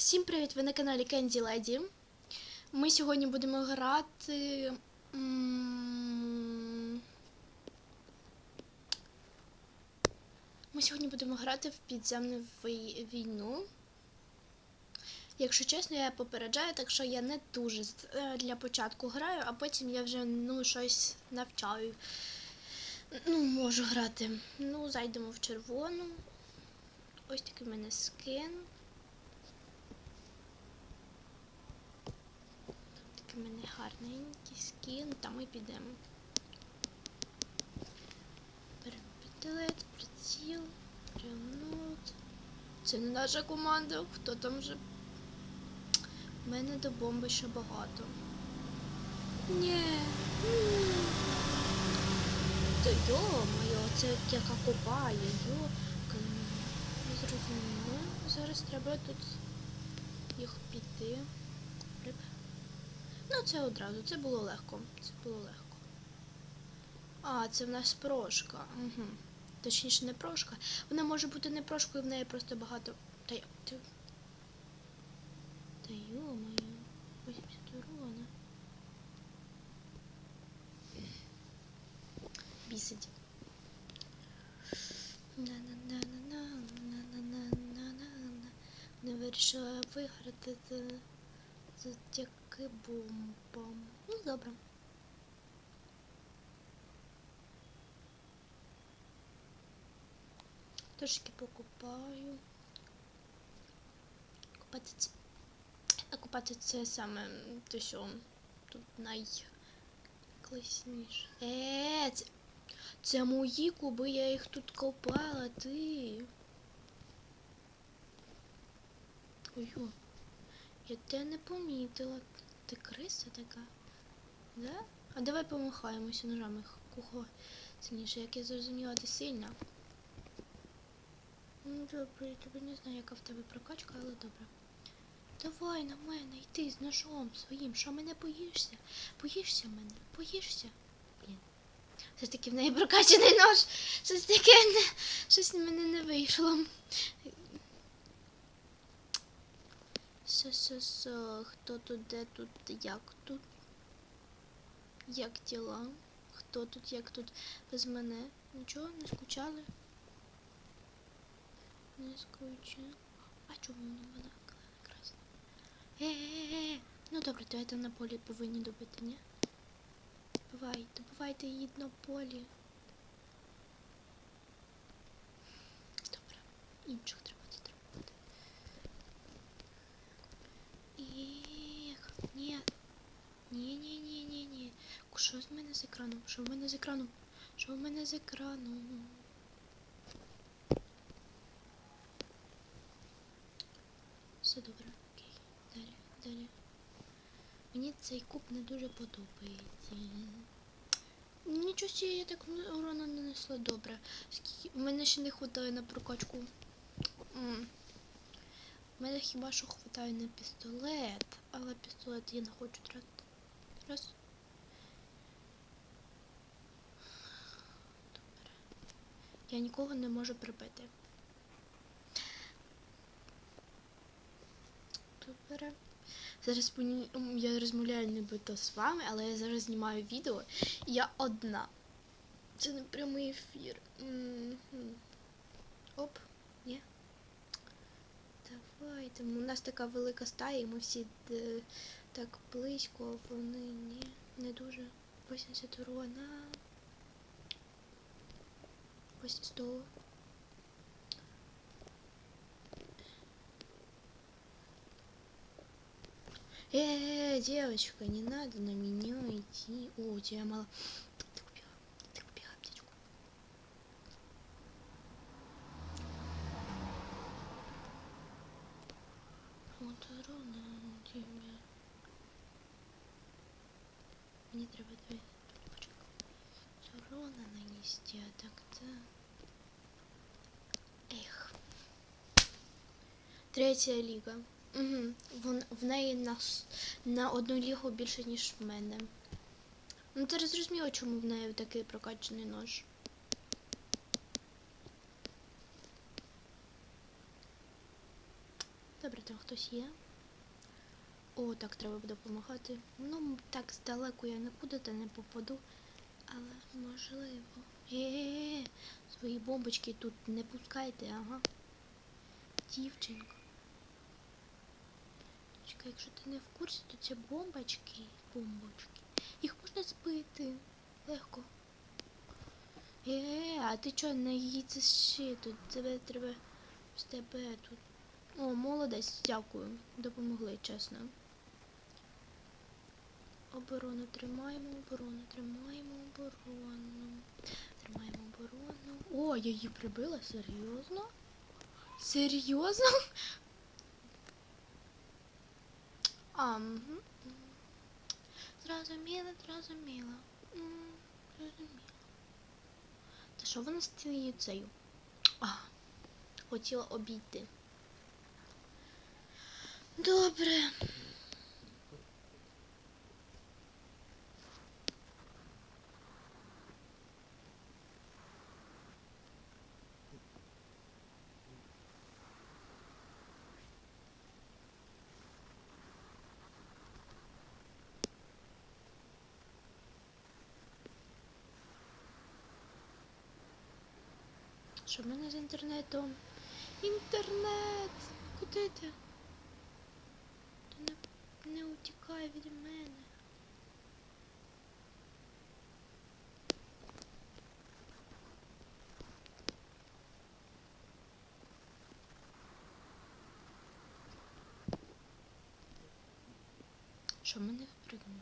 Всім привіт! Ви на каналі Candy Lady. Ми сьогодні будемо грати. Ми сьогодні будемо грати в підземну війну. Якщо чесно, я попереджаю, так що я не дуже е, для початку граю, а потім я вже ну, щось навчаю. Ну, можу грати. Ну, зайдемо в червону. Ось такий в мене скин. Такий в мене гарненький скін, там ми підемо. Перепетелет, приціл, ремонт. Це не наша команда. Хто там вже? У мене до бомби ще багато. М. Та йо-моє, це яка копає, йо. Не зрозуміло. Зараз треба тут їх піти. Ну, це одразу, це було легко. Це було легко. А, це в нас прошка. Угу. Точніше, не прошка. Вона може бути не прошкою, в неї просто багато. Та я. Ти... Та йо-моє. 80 урона. Бісить. На-на-на-на-на-на-на-на-на-на. Не вирішила виграти завдяки бомбам. Ну, добре. Трошки покупаю. Купати це. Купати це саме те, що тут найкласніше. Е, це, це мої куби, я їх тут копала, ти. Ой, о, я тебе не помітила. Ти криса така? Да? А давай помахаємося ножами. Кого сильніше, як я зрозуміла, ти сильна. Ну, добре, я тебе не знаю, яка в тебе прокачка, але добре. Давай на мене йти з ножом своїм. Що мене боїшся? Боїшся мене? Боїшся? Блін. Все ж таки в неї прокачаний нож. Щось таке не... щось мене не вийшло. Со-со-со, хто тут, де тут, як тут? Як діла? Хто тут, як тут без мене? Нічого, не скучали? Не скучали. А чому воно вона красна? Е-е-е! Ну добре, давайте на полі повинні добити, ні? Добивай, добивайте її на полі. Добре, інших треба ні. Ні, ні, ні, ні, ні. Що з мене з екраном? Що в мене з екраном? Що в мене з екраном? Все добре, окей. Далі, далі. Мені цей куб не дуже подобається. Нічого собі, я так урона не нанесла добре. У мене ще не вистачає на прокачку. М. У мене хіба що вистачає на пістолет, але пістолет я не хочу тратити. Раз. Добре. Я нікого не можу прибити. Добре. Зараз я розмовляю нібито з вами, але я зараз знімаю відео. І я одна. Це не прямий ефір. Мгм. Оп, ні. Давайте. У нас така велика стая, і ми всі е, так близько, а вони ні, не дуже. 80 урона. Ось 100. Э, девочка, не надо на меня идти. О, у тебя мало. Третя ліга. Угу. В, в неї на, на одну лігу більше, ніж в мене. Ну ти зрозуміло, чому в неї такий прокачаний нож. Добре, там хтось є. О, так треба допомагати. Ну, так здалеку я нікуди та не попаду. Але можливо. Е-е-е, свої бомбочки тут не пускайте, ага. Дівчинка. Чекай, якщо ти не в курсі, то це бомбочки, бомбочки. Їх можна збити. Легко. Е, а ти чого не їдь ще тут? Тебе треба з тебе тут. О, молодець, дякую. Допомогли, чесно. Оборону тримаємо, оборону, тримаємо оборону. Тримаємо оборону. О, я її прибила, серйозно? Серйозно? А, угу. Зрозуміло. Зрозуміло. Зрозуміла. Та що вона з цією цею? А, хотіла обійти. Добре. Що в мене з інтернетом? Інтернет! Куди ти? Ти не, не утікай від мене. Що мене впригнуло?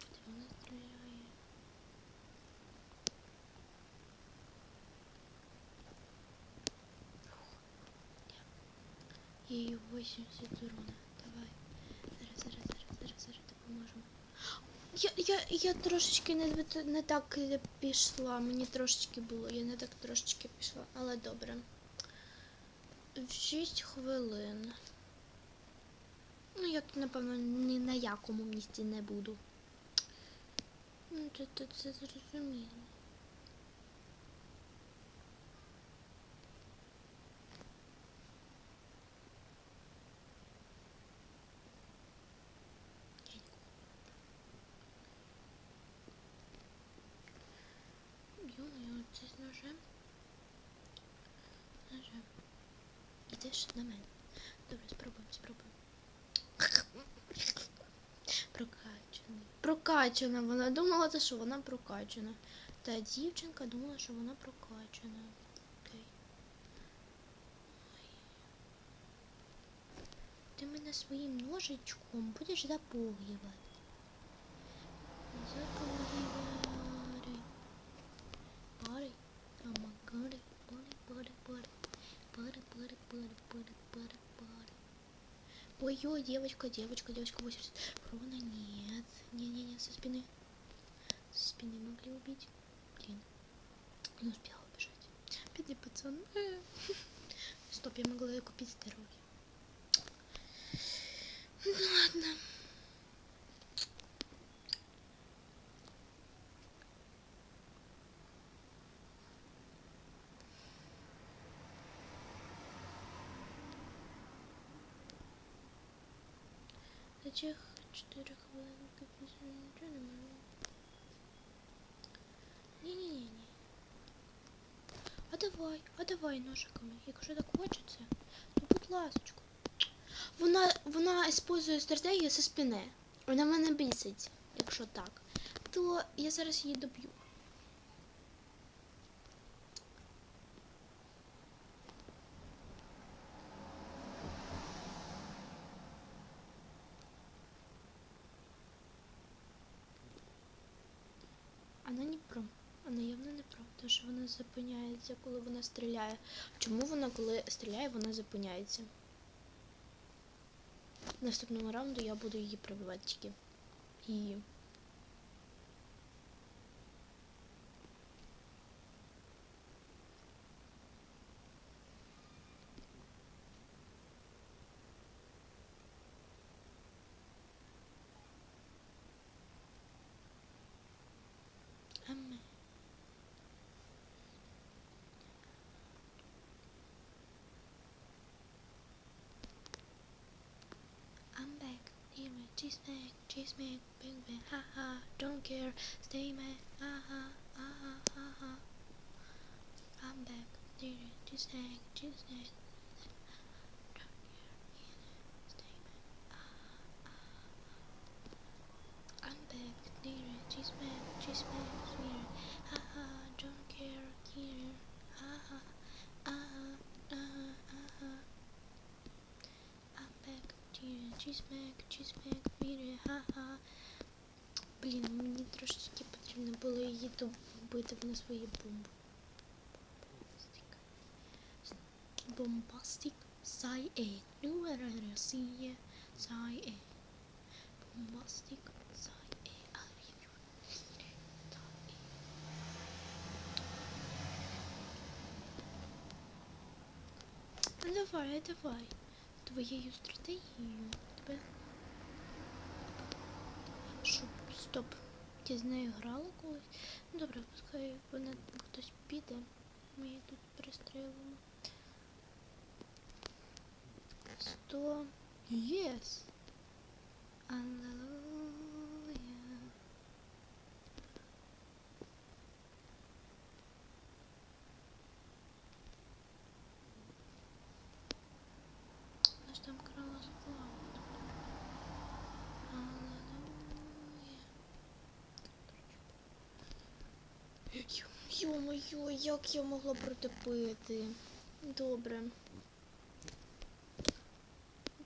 Куди вона стріляє? Їй 80 урона. Давай. Зараз, зараз, зараз, зараз, зараз допоможемо. Я, я, я трошечки не, не так пішла. Мені трошечки було. Я не так трошечки пішла, але добре. В 6 хвилин. Ну, я тут, напевно, ні на якому місці не буду. Ну, це, це, це зрозуміло. З ножем. Ножем. Ідеш на мене. Добре, спробуємо, спробуємо. Прокачана. Прокачана. Вона думала, що вона прокачана. Та дівчинка думала, що вона прокачана. Окей. Ой. Ти мене своїм ножичком будеш запугивати. Запугивай. Пари. Амагари. Пари, пари, пари. Пари, пари, пари, пари, пари, пари. Ой-ой, девочка, девочка, девочка, 80 урона. Нет. Не-не-не, со спины. Со спины могли убить. Блин. Не успела убежать. Бедный пацан. Стоп, я могла ее купить здоровье. Ну ладно. Цих 4 хвилинки після нічого не можу. Ні-ні-ні. А давай, а давай ножиками. Якщо так хочеться, то будь ласочку. Вона, вона использує стратегію зі спини. Вона мене бісить, якщо так. То я зараз її доб'ю. Вона не про. Вона явно не про. Тому що вона зупиняється, коли вона стріляє. Чому вона, коли стріляє, вона зупиняється? В наступному раунду я буду її пробивати тільки. І. cheese man, cheese man, big man, ha ha, don't care, stay man, ha ha, ha ha, ha ha. I'm back, cheese man, cheese man, cheese man, cheese man, here, ha ha, don't care, here, ha ha, ah ah, ah ah. I'm back, cheese man, cheese man, here, ха-ха. Блін, мені трошечки потрібно було її добити на свої бомби. Бомбастик. Сай е. Ну, Росія. Сай е. Бомбастик. Сай е. Ну давай, давай. Твоєю стратегією тебе. Що, стоп. Я з нею грала колись. Ну добре, пускай вона хтось піде. Ми її тут пристрелимо. Сто. Єс! Аллилуйя. Вона ж там крала славу. Аллилуйя. Йо-моє, як я могла протопити? Добре.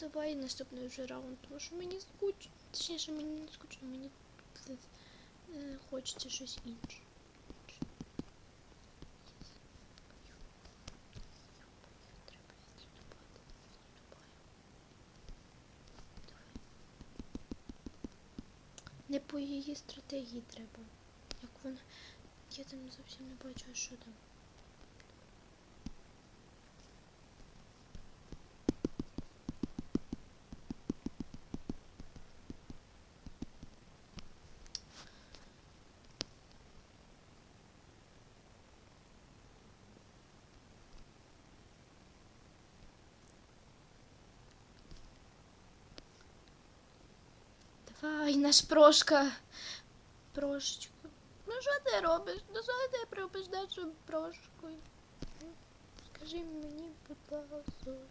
Давай наступний вже раунд, тому що мені скучно. Точніше, мені не скучно, мені е, хочеться щось інше. Не по її стратегії треба. Як вона. Я там зовсім не бачу, а що там. Давай, наш прошка. Прошечку. Що ти робиш? Ну що ти робиш нашу прошкою? Ну, Скажи мені, будь ласка.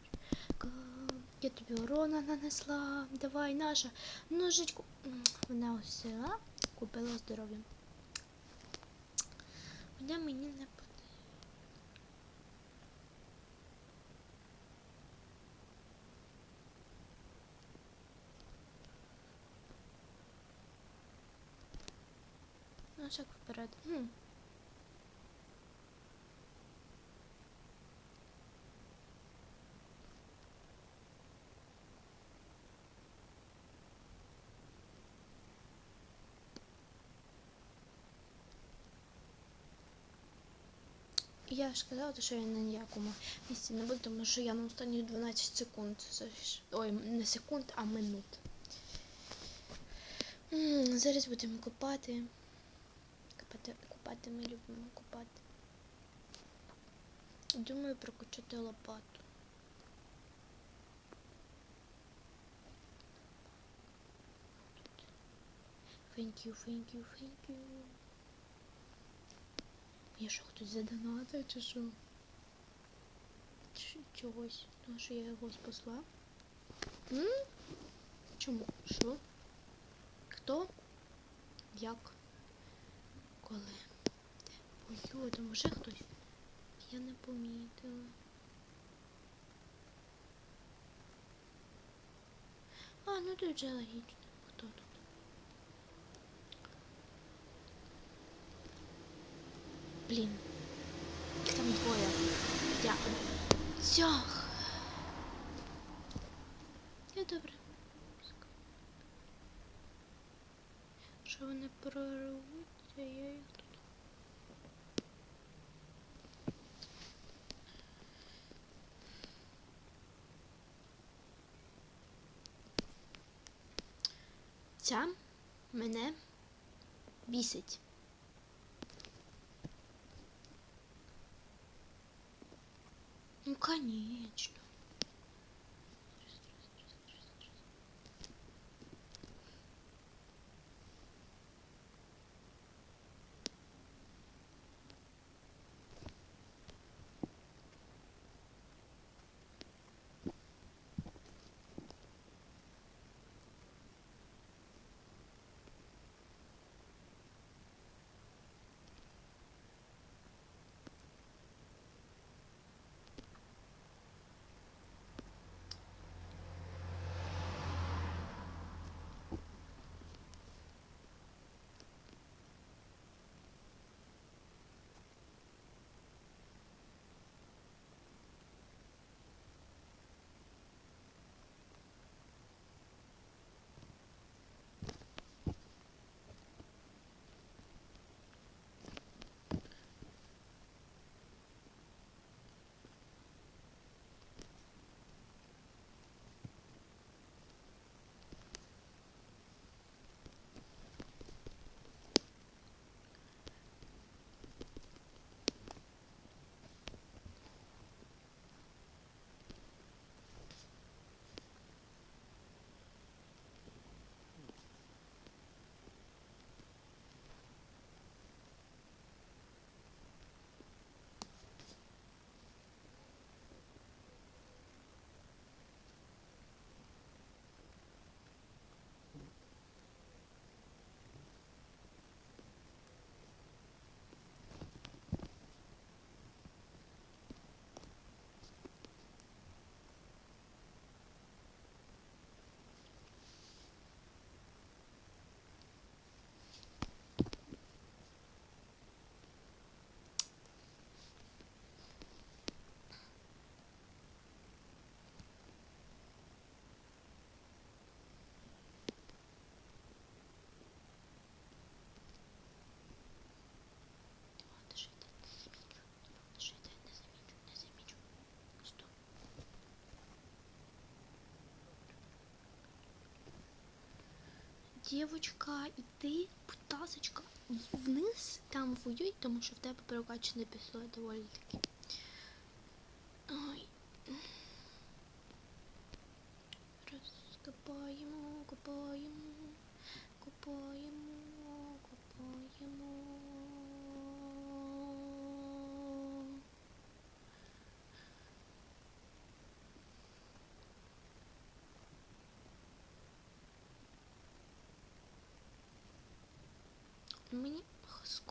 Я тобі урона нанесла. Давай, наша ножичку. Вона ось купила здоров'я. Вона мені не шаг вперед. Хм. Я ж казала, що я на ніякому місці не буду, тому що я на останні 12 секунд. Ой, не секунд, а минут. Зараз будемо копати. Копати, копати ми любимо копати. Думаю прокачати лопату. Thank you, thank you, thank you. Я що, хтось задонатив чи що? Чи чогось? Тому що я його спасла. М? Чому? Що? Хто? Як? Коли? Ой, там уже хтось? Я не помітила. А, ну тут вже логічно. Хто тут? Блін. Там двоє. Дякую. Цях. Я добре. Що вони прорвуться, тут. Ця мене бісить. Ну, конечно. Дівочка, іди, будь ласочка, вниз там воюй, тому що в тебе прокачане пістолет доволі таки.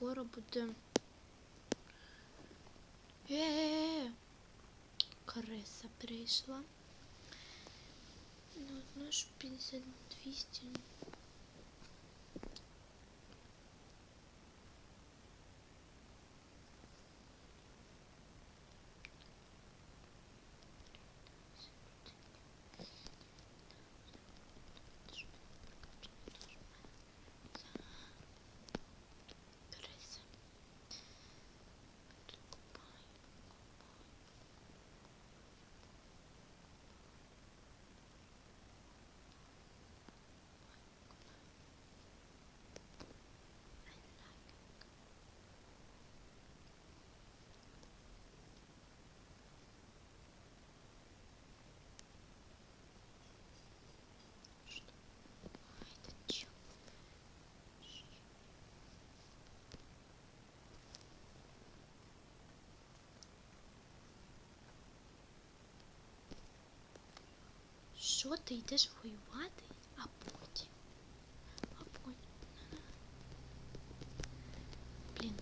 Скоро буде. Е-е-е! Криса прийшла. Ну, ну ж 50 Що ти йдеш воювати, а потім? А потім. Блін.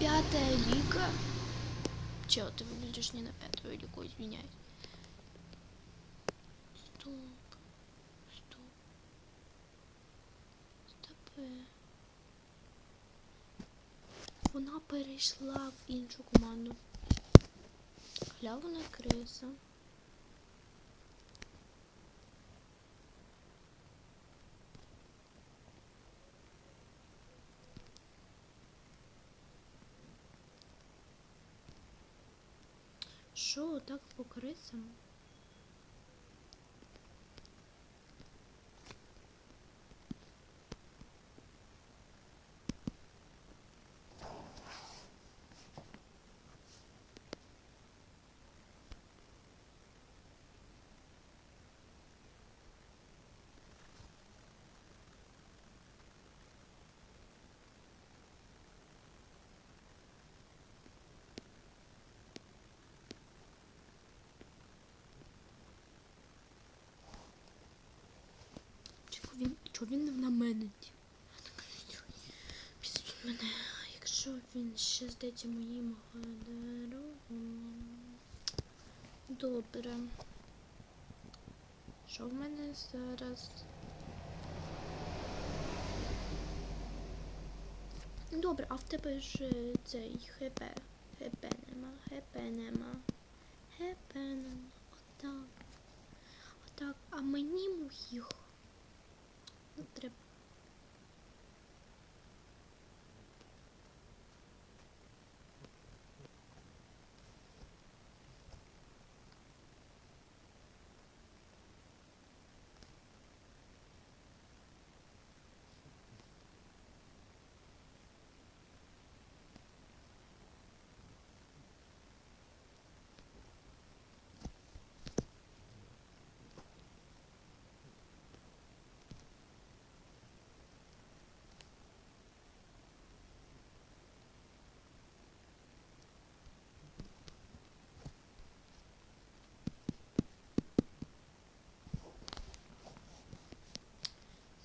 Пятая лига. Чел, ты выглядишь не на пятую лигу, извиняюсь. Стоп. Стоп. Стоп. Вона перейшла в іншу команду. Глявна криса. Що так по крисам? Чого він, чого він на мене? ті? Пістолет мене. Якщо він ще здається моїм дорогом. Добре. Що в мене зараз? Добре, а в тебе ж е, цей ХП. ХП нема, ХП нема. ХП нема. Отак. Отак. А мені моїх Ну, Треба.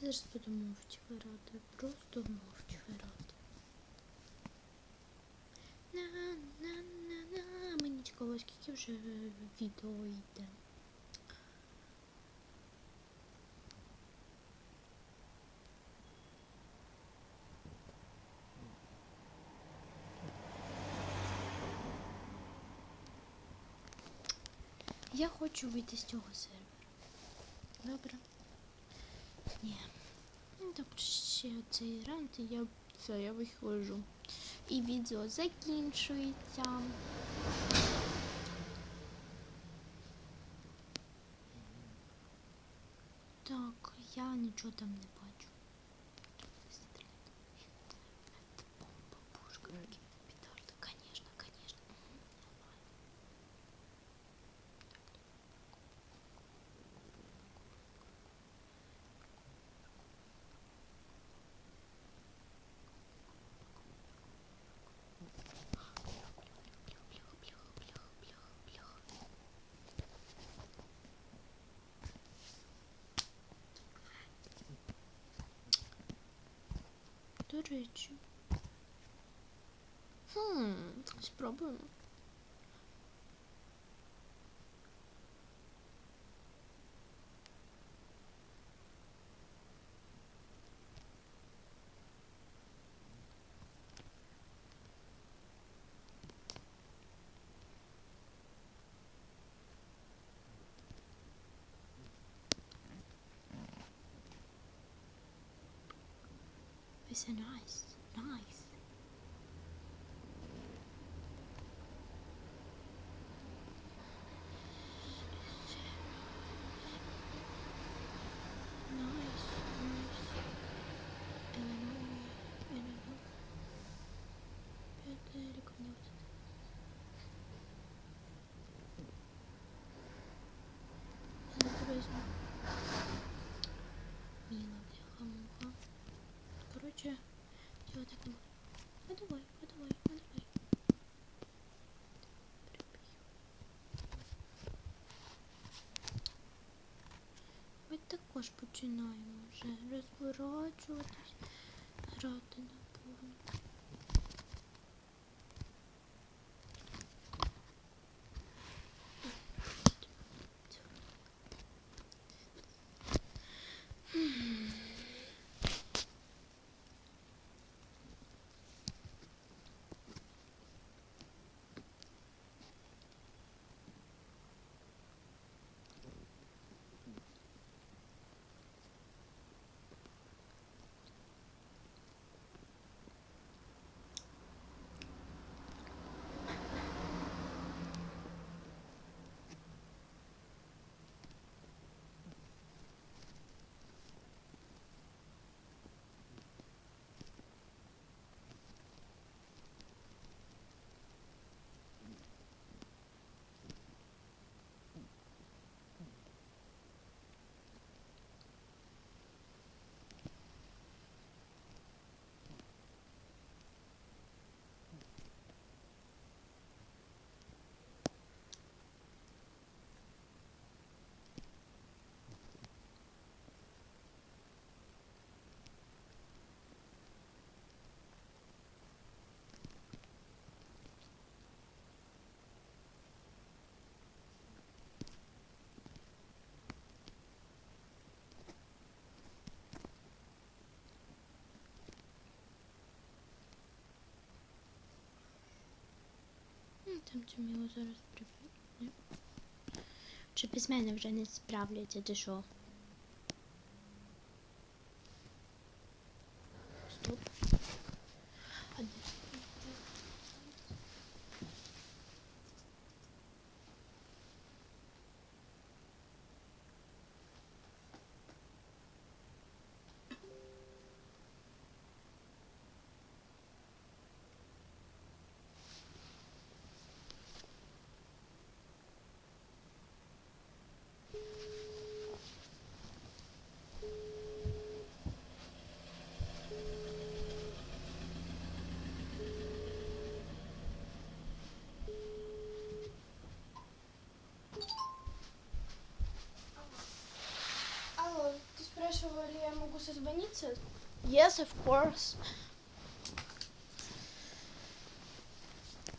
Зараз буду мовчки грати. Просто мовчки грати. На-на-на-на. Мені цікаво, скільки вже відео йде. Я хочу вийти з цього сервера. Добре. Ні. Ну, Добре, ще цей раунд і я все, я виходжу. І відео закінчується. Так. я нічого там не бачу. До речі. Хм, спробуємо. It's a nice, починаємо вже розворачуватись, грати на повну. Його зараз приб'є. Чи без вже не справляться, ти що? Стоп. А де? Алло, ты спрашивала, ли я могу созвониться? Yes, of course.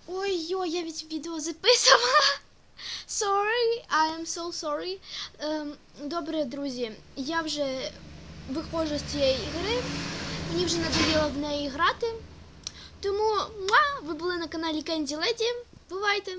Ой-ой, я ведь відео записувала. Sorry, I am so sorry. Ем, добре, друзі, я вже виходжу з цієї ігри. Мені вже надоїло в неї грати. Тому муа, ви були на каналі Candy Lady. Бувайте!